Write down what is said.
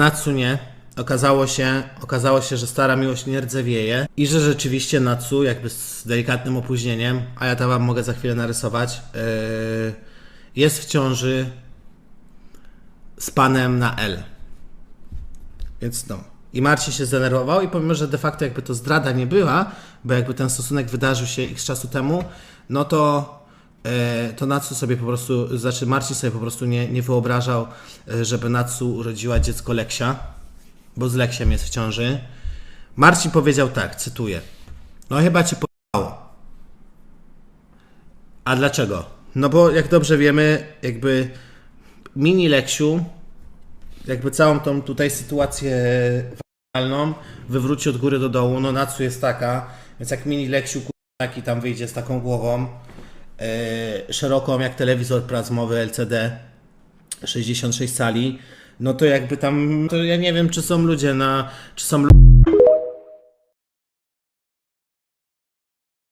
Natsu nie. Okazało się, okazało się, że stara miłość nie rdzewieje i że rzeczywiście Natsu, jakby z delikatnym opóźnieniem, a ja to wam mogę za chwilę narysować, yy, jest w ciąży z panem na L. Więc no. I Marcin się zdenerwował i pomimo, że de facto jakby to zdrada nie była, bo jakby ten stosunek wydarzył się x czasu temu, no to to Natsu sobie po prostu, znaczy Marcin sobie po prostu nie, nie wyobrażał, e, żeby Natsu urodziła dziecko Leksia, bo z Leksiem jest w ciąży. Marcin powiedział tak, cytuję. No chyba cię po***ało. A dlaczego? No bo jak dobrze wiemy, jakby mini Leksiu jakby całą tą tutaj sytuację finalną wywróci od góry do dołu. No Natsu jest taka, więc jak mini Leksiu taki tam wyjdzie z taką głową e, szeroką jak telewizor plazmowy LCD 66 cali, no to jakby tam, to ja nie wiem czy są ludzie na, czy są ludzie